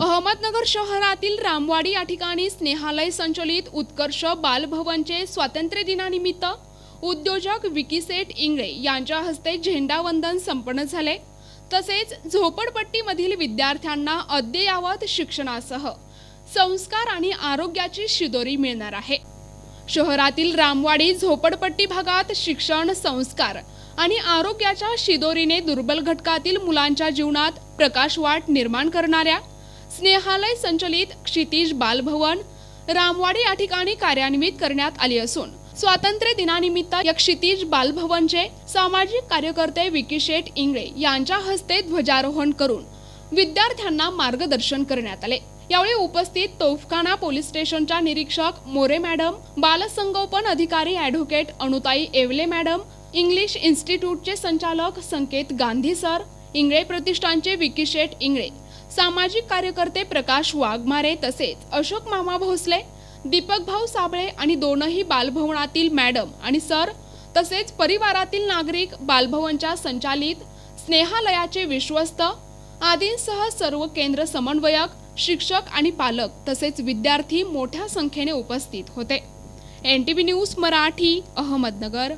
अहमदनगर शहरातील रामवाडी या ठिकाणी स्नेहालय संचलित उत्कर्ष बालभवनचे स्वातंत्र्य दिनानिमित्त उद्योजक विकीसेठ इंगळे यांच्या हस्ते झेंडावंदन संपन्न झाले. तसेच झोपडपट्टीमधील विद्यार्थ्यांना अद्ययावत शिक्षणासह संस्कार आणि आरोग्याची शिदोरी मिळणार आहे. शहरातील रामवाडी झोपडपट्टी भागात शिक्षण संस्कार आणि आरोग्याच्या शिदोरीने दुर्बल घटकातील मुलांच्या जीवनात प्रकाशवाट निर्माण करणाऱ्या स्नेहालय संचलित क्षितिज बालभवन रामवाडी या ठिकाणी कार्यान्वित करण्यात आली असून स्वातंत्र्य दिनानिमित्त या क्षितिज बालभवनचे सामाजिक कार्यकर्ते विकीशेठ इंगळे यांच्या हस्ते ध्वजारोहण करून विद्यार्थ्यांना मार्गदर्शन करण्यात आले. यावेळी उपस्थित तोफखाना पोलीस स्टेशनच्या निरीक्षक मोरे मॅडम बालसंगोपन अधिकारी advocate Anutai Yewale madam English इन्स्टिट्यूटचे संचालक संकेत गांधी सर इंगळे प्रतिष्ठानचे विकीशेठ इंगळे सामाजिक कार्यकर्ते प्रकाश वाघमारे तसेच अशोक मामा भोसले दीपक भाऊ साबळे आणि दोनही बालभवनातील मॅडम आणि सर तसेच परिवारातील नागरिक बालभवनच्या संचालित स्नेहालयाचे विश्वस्त आदींसह सर्व केंद्र समन्वयक शिक्षक आणि पालक तसेच विद्यार्थी मोठ्या संख्येने उपस्थित होते. N T V news Marathi Ahmednagar.